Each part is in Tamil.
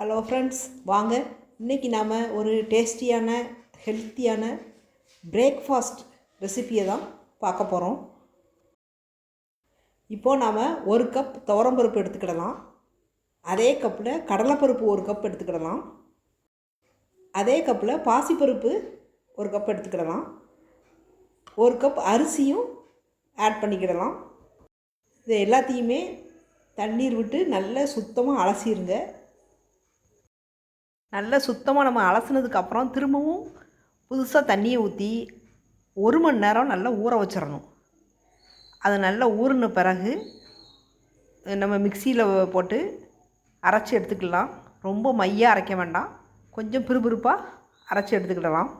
ஹலோ ஃப்ரெண்ட்ஸ் வாங்க. இன்றைக்கி நாம் ஒரு டேஸ்டியான ஹெல்த்தியான பிரேக்ஃபாஸ்ட் ரெசிப்பியை தான் பார்க்க போகிறோம் இப்போது நாம் ஒரு கப் துவரம்பருப்பு எடுத்துக்கிடலாம். அதே கப்பில் கடலைப்பருப்பு ஒரு கப் எடுத்துக்கிடலாம். அதே கப்பில் பாசிப்பருப்பு ஒரு கப் எடுத்துக்கிடலாம். ஒரு கப் அரிசியும் ஆட் பண்ணிக்கிடலாம். இது எல்லாத்தையுமே தண்ணீர் விட்டு நல்லா சுத்தமாக அலசிடுங்க நல்லா சுத்தமாக நம்ம அலசினதுக்கப்புறம் திரும்பவும் புதுசாக தண்ணியை ஊற்றி ஒரு மணி நேரம் நல்லா ஊற வச்சிடணும். அது நல்லா ஊறின பிறகு நம்ம மிக்சியில் போட்டு அரைச்சி எடுத்துக்கலாம். ரொம்ப மையாக அரைக்க வேண்டாம். கொஞ்சம் பிறுபிறுப்பாக அரைச்சி எடுத்துக்கிடலாம்.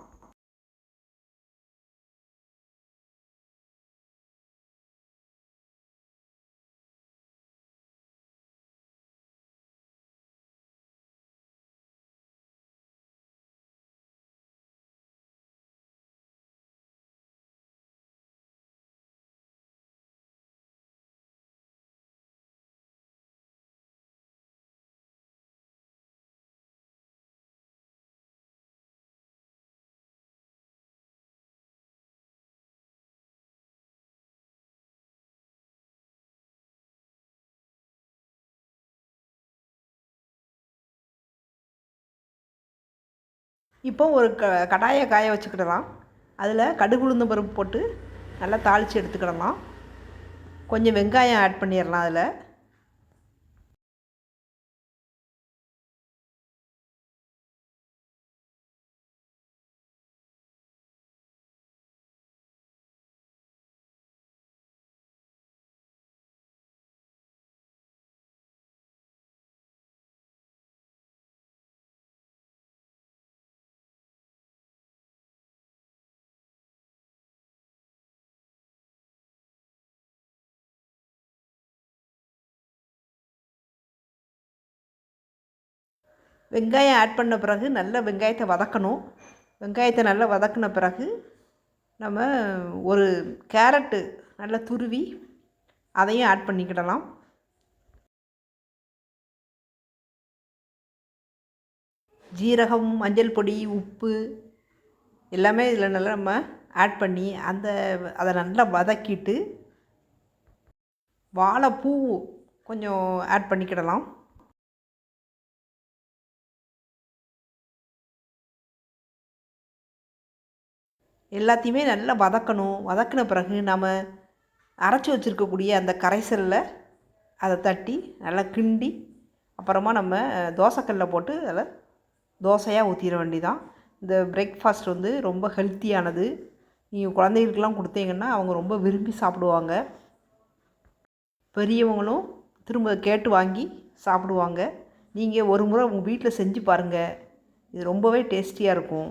இப்போ ஒரு க கடாயை காய வச்சுக்கிடலாம். அதில் கடுகு உளுந்து பருப்பு போட்டு நல்லா தாளித்து எடுத்துக்கிடலாம். கொஞ்சம் வெங்காயம் ஆட் பண்ணிடலாம் அதில். வெங்காயம் ஆட் பண்ண பிறகு நல்லா வெங்காயத்தை வதக்கணும். வெங்காயத்தை நல்லா வதக்கின பிறகு நம்ம ஒரு கேரட்டு நல்லா துருவி அதையும் ஆட் பண்ணிக்கிடலாம். ஜீரகம் மஞ்சள் பொடி உப்பு எல்லாமே இதில் நல்லா நம்ம ஆட் பண்ணி அந்த அதை நல்லா வதக்கிட்டு வாழைப்பூ கொஞ்சம் ஆட் பண்ணிக்கிடலாம். எல்லாத்தையுமே நல்லா வதக்கணும். வதக்கின பிறகு நம்ம அரைச்சி வச்சுருக்கக்கூடிய அந்த கரைசலில் அதை தட்டி நல்லா கிண்டி அப்புறமா நம்ம தோசைக்கல்லில் போட்டு அதில் தோசையாக ஊற்றிட வேண்டிதான். இந்த பிரேக்ஃபாஸ்ட் வந்து ரொம்ப ஹெல்த்தியானது நீங்கள் குழந்தைகளுக்கெல்லாம் கொடுத்தீங்கன்னா அவங்க ரொம்ப விரும்பி சாப்பிடுவாங்க. பெரியவங்களும் திரும்ப கேட்டு வாங்கி சாப்பிடுவாங்க. நீங்கள் ஒரு முறை உங்கள் வீட்டில் செஞ்சு பாருங்கள் இது ரொம்பவே டேஸ்டியாக இருக்கும்.